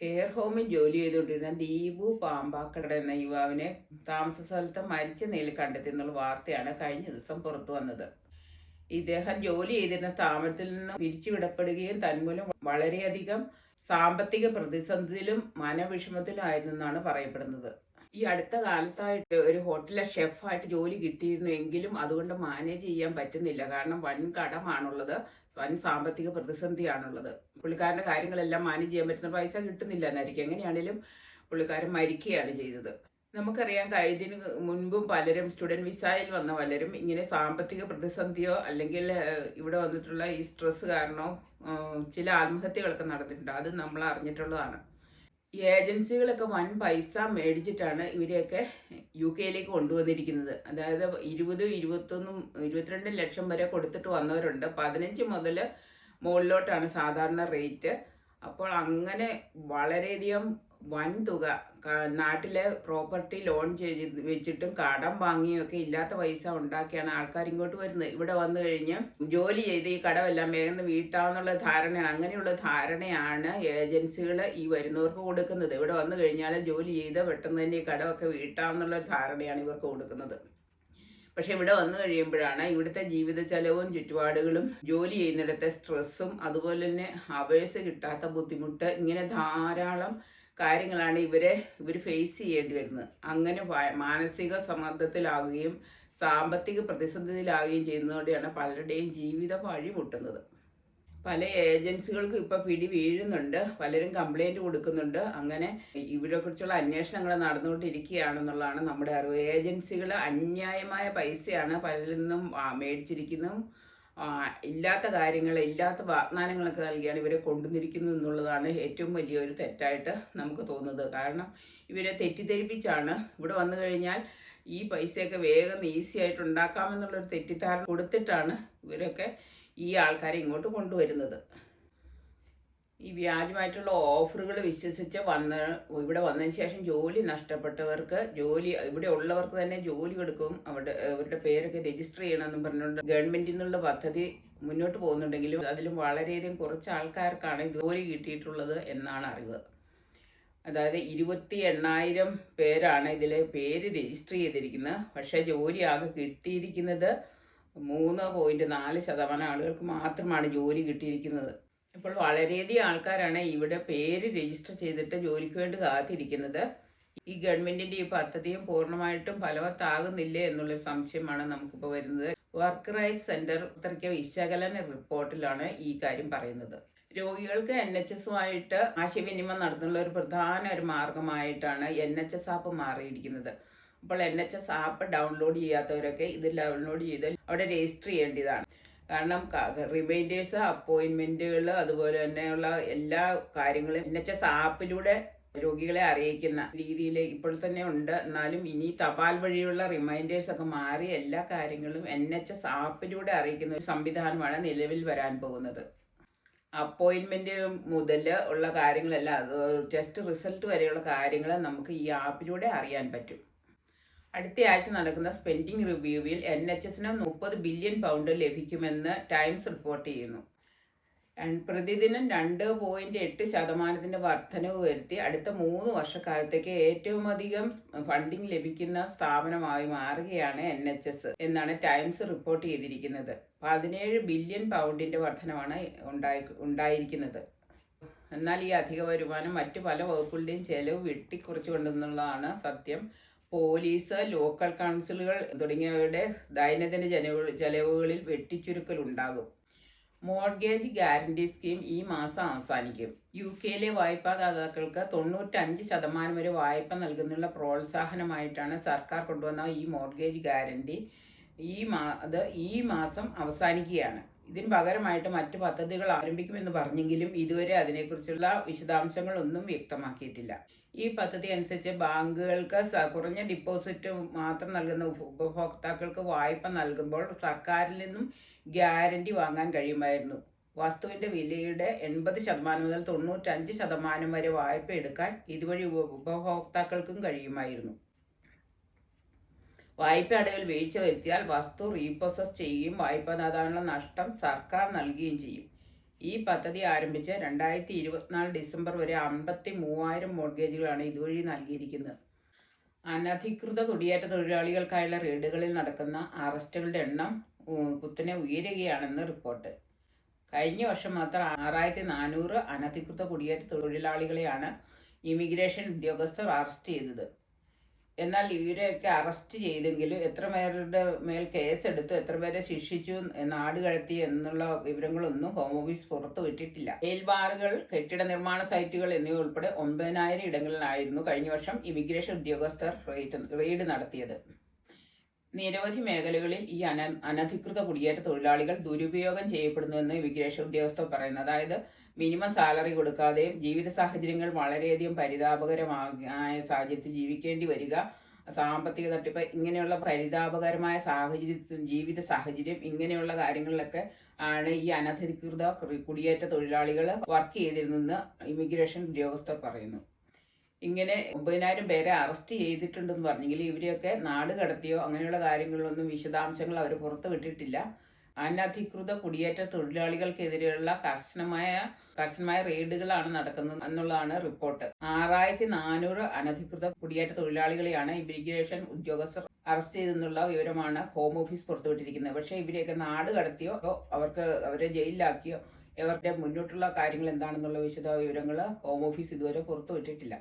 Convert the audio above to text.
Care ഹോമിൽ ജോലി ചെയ്തുകൊണ്ടിരുന്ന ദീപു പാമ്പാക്കട എന്ന യുവാവിനെ താമസ സ്ഥലത്ത് മരിച്ച നിലയിൽ കണ്ടെത്തി എന്നുള്ള വാർത്തയാണ് കഴിഞ്ഞ ദിവസം പുറത്തു വന്നത്. ഇദ്ദേഹം ജോലി ചെയ്തിരുന്ന സ്ഥാപനത്തിൽ നിന്ന് പിരിച്ചുവിടപ്പെടുകയും തന്മൂലം വളരെയധികം സാമ്പത്തിക പ്രതിസന്ധിയിലും മനവിഷമത്തിലും ആയിരുന്നെന്നാണ് പറയപ്പെടുന്നത്. ഈ അടുത്ത കാലത്തായിട്ട് ഒരു ഹോട്ടലിലെ ഷെഫായിട്ട് ജോലി കിട്ടിയിരുന്നു എങ്കിലും അതുകൊണ്ട് മാനേജ് ചെയ്യാൻ പറ്റുന്നില്ല. കാരണം വൻ കടമാണുള്ളത് വൻ സാമ്പത്തിക പ്രതിസന്ധിയാണുള്ളത്. പുള്ളിക്കാരന്റെ കാര്യങ്ങളെല്ലാം മാനേജ് ചെയ്യാൻ പറ്റുന്ന പൈസ കിട്ടുന്നില്ല എന്നായിരിക്കും എങ്ങനെയാണേലും പുള്ളിക്കാരൻ മരിക്കുകയാണ് ചെയ്തത്. നമുക്കറിയാം കഴിഞ്ഞതിന് മുൻപും പലരും സ്റ്റുഡന്റ് വിസയിൽ വന്ന പലരും ഇങ്ങനെ സാമ്പത്തിക പ്രതിസന്ധിയോ അല്ലെങ്കിൽ ഇവിടെ വന്നിട്ടുള്ള ഈ സ്ട്രെസ് കാരണമോ ചില ആത്മഹത്യകളൊക്കെ നടന്നിട്ടുണ്ട്. അത് നമ്മൾ അറിഞ്ഞിട്ടുള്ളതാണ്. ഏജൻസികളൊക്കെ വൻ പൈസ മേടിച്ചിട്ടാണ് ഇവരെയൊക്കെ യു കെയിലേക്ക് കൊണ്ടുവന്നിരിക്കുന്നത്. അതായത് ഇരുപതും ഇരുപത്തൊന്നും ഇരുപത്തിരണ്ട് ലക്ഷം വരെ കൊടുത്തിട്ട് വന്നവരുണ്ട്. പതിനഞ്ച് മുതൽ മുകളിലോട്ടാണ് സാധാരണ റേറ്റ്. അപ്പോൾ അങ്ങനെ വളരെയധികം വൻ തുക നാട്ടിലെ പ്രോപ്പർട്ടി ലോൺ ചെയ്ത് വെച്ചിട്ടും കടം വാങ്ങിയും ഒക്കെ ഇല്ലാത്ത പൈസ ഉണ്ടാക്കിയാണ് ആൾക്കാർ ഇങ്ങോട്ട് വരുന്നത്. ഇവിടെ വന്നു കഴിഞ്ഞ് ജോലി ചെയ്ത് ഈ കടമെല്ലാം വേഗം വീട്ടാന്നുള്ള ധാരണയാണ്. അങ്ങനെയുള്ള ധാരണയാണ് ഏജൻസികൾ ഈ വരുന്നവർക്ക് കൊടുക്കുന്നത്. ഇവിടെ വന്നു കഴിഞ്ഞാൽ ജോലി ചെയ്ത് പെട്ടെന്ന് തന്നെ ഈ കടമൊക്കെ വീട്ടാന്നുള്ള ധാരണയാണ് ഇവർക്ക് കൊടുക്കുന്നത്. പക്ഷെ ഇവിടെ വന്നു കഴിയുമ്പോഴാണ് ഇവിടുത്തെ ജീവിത ചെലവും ചുറ്റുപാടുകളും ജോലി ചെയ്യുന്നിടത്തെ സ്ട്രെസ്സും അതുപോലെ തന്നെ അവേഴ്സ് കിട്ടാത്ത ബുദ്ധിമുട്ട് ഇങ്ങനെ ധാരാളം കാര്യങ്ങളാണ് ഇവരെ ഇവർ ഫേസ് ചെയ്യേണ്ടി വരുന്നത്. അങ്ങനെ മാനസിക സമ്മർദ്ദത്തിലാവുകയും സാമ്പത്തിക പ്രതിസന്ധിയിലാവുകയും ചെയ്യുന്നതോടെയാണ് പലരുടെയും ജീവിതം വഴിമുട്ടുന്നത്. പല ഏജൻസികൾക്കും ഇപ്പൊ പിടി വീഴുന്നുണ്ട്. പലരും കംപ്ലൈന്റ് കൊടുക്കുന്നുണ്ട്. അങ്ങനെ ഇവരെ കുറിച്ചുള്ള അന്വേഷണങ്ങൾ നടന്നുകൊണ്ടിരിക്കുകയാണെന്നുള്ളതാണ് നമ്മുടെ അറിവ്. ഏജൻസികൾ അന്യായമായ പൈസയാണ് പലരിൽ നിന്നും മേടിച്ചിരിക്കുന്നതും ഇല്ലാത്ത കാര്യങ്ങൾ ഇല്ലാത്ത വാഗ്ദാനങ്ങളൊക്കെ നൽകിയാണ് ഇവരെ കൊണ്ടുവന്നിരിക്കുന്നത് എന്നുള്ളതാണ് ഏറ്റവും വലിയൊരു തെറ്റായിട്ട് നമുക്ക് തോന്നുന്നത്. കാരണം ഇവരെ തെറ്റിദ്ധരിപ്പിച്ചാണ് ഇവിടെ വന്നു കഴിഞ്ഞാൽ ഈ പൈസയൊക്കെ വേഗം ഈസി ആയിട്ട് ഉണ്ടാക്കാമെന്നുള്ളൊരു തെറ്റിദ്ധാരണ കൊടുത്തിട്ടാണ് ഇവരൊക്കെ ഈ ആൾക്കാരെ ഇങ്ങോട്ട് കൊണ്ടുവരുന്നത്. ഈ വ്യാജമായിട്ടുള്ള ഓഫറുകൾ വിശ്വസിച്ച് വന്ന് ഇവിടെ വന്നതിന് ശേഷം ജോലി നഷ്ടപ്പെട്ടവർക്ക് ജോലി ഇവിടെ ഉള്ളവർക്ക് തന്നെ ജോലി കൊടുക്കും. അവിടെ അവരുടെ പേരൊക്കെ രജിസ്റ്റർ ചെയ്യണമെന്നും പറഞ്ഞുകൊണ്ട് ഗവൺമെന്റിൽ നിന്നുള്ള പദ്ധതി മുന്നോട്ട് പോകുന്നുണ്ടെങ്കിലും അതിലും വളരെയധികം കുറച്ച് ആൾക്കാർക്കാണ് ജോലി കിട്ടിയിട്ടുള്ളത് എന്നാണ് അറിവ്. അതായത് ഇരുപത്തി എണ്ണായിരം പേരാണ് ഇതിൽ പേര് രജിസ്റ്റർ ചെയ്തിരിക്കുന്നത്. പക്ഷേ ജോലി ആകെ കിട്ടിയിരിക്കുന്നത് മൂന്ന് പോയിന്റ് നാല് ശതമാനം ആളുകൾക്ക് മാത്രമാണ് ജോലി കിട്ടിയിരിക്കുന്നത്. ഇപ്പോൾ വളരെയധികം ആൾക്കാരാണ് ഇവിടെ പേര് രജിസ്റ്റർ ചെയ്തിട്ട് ജോലിക്ക് വേണ്ടി കാത്തിരിക്കുന്നത്. ഈ ഗവൺമെന്റിന്റെ ഈ പദ്ധതിയും പൂർണമായിട്ടും ഫലവത്താകുന്നില്ലേ എന്നുള്ള സംശയമാണ് നമുക്കിപ്പോൾ വരുന്നത്. വർക്ക് റൈറ്റ്സ് സെന്റർ ഇത്രയ്ക്ക് വിശകലന റിപ്പോർട്ടിലാണ് ഈ കാര്യം പറയുന്നത്. രോഗികൾക്ക് എൻ എച്ച് എസുമായിട്ട് ആശയവിനിമയം നടത്തുന്ന ഒരു പ്രധാന ഒരു മാർഗമായിട്ടാണ് എൻ എച്ച് എസ് ആപ്പ് മാറിയിരിക്കുന്നത്. അപ്പോൾ N H S app download ചെയ്യാത്തവരൊക്കെ ഇത് ഡൗൺലോഡ് ചെയ്ത് അവിടെ രജിസ്റ്റർ ചെയ്യേണ്ടതാണ്. കാരണം റിമൈൻഡേഴ്സ് അപ്പോയിൻമെന്റുകൾ അതുപോലെ തന്നെയുള്ള എല്ലാ കാര്യങ്ങളും എൻ എച്ച് എസ് ആപ്പിലൂടെ രോഗികളെ അറിയിക്കുന്ന രീതിയിൽ ഇപ്പോൾ തന്നെ ഉണ്ട്. എന്നാലും ഇനി തപാൽ വഴിയുള്ള റിമൈൻഡേഴ്സ് ഒക്കെ മാറി എല്ലാ കാര്യങ്ങളും എൻ എച്ച് എസ് ആപ്പിലൂടെ അറിയിക്കുന്ന ഒരു സംവിധാനമാണ് നിലവിൽ വരാൻ പോകുന്നത്. അപ്പോയിൻമെന്റ് മുതൽ ഉള്ള കാര്യങ്ങളെല്ലാം ടെസ്റ്റ് റിസൾട്ട് വരെയുള്ള കാര്യങ്ങൾ നമുക്ക് ഈ ആപ്പിലൂടെ അറിയാൻ പറ്റും. അടുത്ത ആഴ്ച നടക്കുന്ന സ്പെൻഡിംഗ് റിവ്യൂവിൽ എൻ എച്ച് എസിന് മുപ്പത് ബില്യൺ പൗണ്ട് ലഭിക്കുമെന്ന് ടൈംസ് റിപ്പോർട്ട് ചെയ്യുന്നു. പ്രതിദിനം രണ്ട് പോയിന്റ് എട്ട് ശതമാനത്തിന്റെ വർധനവ് വരുത്തി അടുത്ത മൂന്ന് വർഷക്കാലത്തേക്ക് ഏറ്റവും അധികം ഫണ്ടിംഗ് ലഭിക്കുന്ന സ്ഥാപനമായി മാറുകയാണ് എൻ എച്ച് എസ് എന്നാണ് ടൈംസ് റിപ്പോർട്ട് ചെയ്തിരിക്കുന്നത്. പതിനേഴ് ബില്യൺ പൗണ്ടിന്റെ വർധനമാണ് ഉണ്ടായി ഉണ്ടായിരിക്കുന്നത്. എന്നാൽ ഈ അധിക വരുമാനം മറ്റു പല വകുപ്പുകളുടെയും ചെലവ് വെട്ടിക്കുറച്ചുകൊണ്ടെന്നുള്ളതാണ് സത്യം. പോലീസ് ലോക്കൽ കൗൺസിലുകൾ തുടങ്ങിയവരുടെ ദൈനംദിന ചെലവ് ചെലവുകളിൽ വെട്ടിച്ചുരുക്കൽ ഉണ്ടാകും. മോർഗേജ് ഗ്യാരണ്ടി സ്കീം ഈ മാസം അവസാനിക്കും. യു കെയിലെ വായ്പാദാതാക്കൾക്ക് തൊണ്ണൂറ്റഞ്ച് ശതമാനം വരെ വായ്പ നൽകുന്നുള്ള പ്രോത്സാഹനമായിട്ടാണ് സർക്കാർ കൊണ്ടുവന്ന ഈ മോർഗേജ് ഗ്യാരണ്ടി ഈ മാ അത് ഈ മാസം അവസാനിക്കുകയാണ്. ഇതിന് പകരമായിട്ട് മറ്റു പദ്ധതികൾ ആരംഭിക്കുമെന്ന് പറഞ്ഞെങ്കിലും ഇതുവരെ അതിനെക്കുറിച്ചുള്ള വിശദാംശങ്ങളൊന്നും വ്യക്തമാക്കിയിട്ടില്ല. ഈ പദ്ധതി അനുസരിച്ച് ബാങ്കുകൾക്ക് കുറഞ്ഞ ഡിപ്പോസിറ്റ് മാത്രം നൽകുന്ന ഉപഭോക്താക്കൾക്ക് വായ്പ നൽകുമ്പോൾ സർക്കാരിൽ നിന്നും ഗ്യാരണ്ടി വാങ്ങാൻ കഴിയുമായിരുന്നു. വസ്തുവിന്റെ വിലയുടെ എൺപത് ശതമാനം മുതൽ തൊണ്ണൂറ്റഞ്ച് ശതമാനം വരെ വായ്പ എടുക്കാൻ ഇതുവഴി ഉപഭോക്താക്കൾക്കും കഴിയുമായിരുന്നു. വായ്പ അടവിൽ വീഴ്ച വരുത്തിയാൽ വസ്തു റീപ്രോസസ് ചെയ്യുകയും വായ്പാദാതാവിനുള്ള നഷ്ടം സർക്കാർ നൽകുകയും ചെയ്യും. ഈ പദ്ധതി ആരംഭിച്ച് രണ്ടായിരത്തി ഇരുപത്തിനാല് ഡിസംബർ വരെ അമ്പത്തി മൂവായിരം മോർഗേജുകളാണ് ഇതുവഴി നൽകിയിരിക്കുന്നത്. അനധികൃത കുടിയേറ്റ തൊഴിലാളികൾക്കായുള്ള റെയ്ഡുകളിൽ നടക്കുന്ന അറസ്റ്റുകളുടെ എണ്ണം കുത്തനെ ഉയരുകയാണെന്ന് റിപ്പോർട്ട്. കഴിഞ്ഞ വർഷം മാത്രം ആറായിരത്തി നാനൂറ് അനധികൃത കുടിയേറ്റ തൊഴിലാളികളെയാണ് ഇമിഗ്രേഷൻ ഉദ്യോഗസ്ഥർ അറസ്റ്റ് ചെയ്തത്. എന്നാൽ ഇവരെയൊക്കെ അറസ്റ്റ് ചെയ്തെങ്കിലും എത്ര പേരുടെ മേൽ കേസെടുത്തു എത്ര പേരെ ശിക്ഷിച്ചു നാട് കടത്തി എന്നുള്ള വിവരങ്ങളൊന്നും ഹോം ഓഫീസ് പുറത്തു വിട്ടിട്ടില്ല. ബാറുകൾ കെട്ടിട നിർമ്മാണ സൈറ്റുകൾ എന്നിവ ഉൾപ്പെടെ ഒമ്പതിനായിരം ഇടങ്ങളിലായിരുന്നു കഴിഞ്ഞ വർഷം ഇമിഗ്രേഷൻ ഉദ്യോഗസ്ഥർ റെയ്ഡ് റെയ്ഡ് നടത്തിയത്. നിരവധി മേഖലകളിൽ ഈ അന അനധികൃത കുടിയേറ്റ തൊഴിലാളികൾ ദുരുപയോഗം ചെയ്യപ്പെടുന്നുവെന്ന് ഇമിഗ്രേഷൻ ഉദ്യോഗസ്ഥർ പറയുന്നു. അതായത് മിനിമം സാലറി കൊടുക്കാതെയും ജീവിത സാഹചര്യങ്ങൾ വളരെയധികം പരിതാപകരമായ സാഹചര്യത്തിൽ ജീവിക്കേണ്ടി വരിക. സാമ്പത്തിക തട്ടിപ്പ് ഇങ്ങനെയുള്ള പരിതാപകരമായ സാഹചര്യത്തിൽ ജീവിത സാഹചര്യം ഇങ്ങനെയുള്ള കാര്യങ്ങളിലൊക്കെ ആണ് ഈ അനധികൃത കുടിയേറ്റ തൊഴിലാളികൾ വർക്ക് ചെയ്തിരുന്നെന്ന് ഇമിഗ്രേഷൻ ഉദ്യോഗസ്ഥർ പറയുന്നു. ഇങ്ങനെ ഒമ്പതിനായിരം പേരെ അറസ്റ്റ് ചെയ്തിട്ടുണ്ടെന്ന് പറഞ്ഞെങ്കിൽ ഇവരെയൊക്കെ നാട് കടത്തിയോ അങ്ങനെയുള്ള കാര്യങ്ങളിലൊന്നും വിശദാംശങ്ങൾ അവർ പുറത്തു വിട്ടിട്ടില്ല അനധികൃത കുടിയേറ്റ തൊഴിലാളികൾക്കെതിരെയുള്ള കർശനമായ കർശനമായ റെയ്ഡുകളാണ് നടക്കുന്നത് എന്നുള്ളതാണ് റിപ്പോർട്ട്. ആറായിരത്തി നാനൂറ് അനധികൃത കുടിയേറ്റ തൊഴിലാളികളെയാണ് ഇമിഗ്രേഷൻ ഉദ്യോഗസ്ഥർ അറസ്റ്റ് ചെയ്തെന്നുള്ള വിവരമാണ് ഹോം ഓഫീസ് പുറത്തുവിട്ടിരിക്കുന്നത്. പക്ഷേ ഇവരെയൊക്കെ നാട് കടത്തിയോ അവർക്ക് അവരെ ജയിലിലാക്കിയോ ഇവരുടെ മുന്നോട്ടുള്ള കാര്യങ്ങൾ എന്താണെന്നുള്ള വിശദ വിവരങ്ങൾ ഹോം ഓഫീസ് ഇതുവരെ പുറത്തുവിട്ടിട്ടില്ല.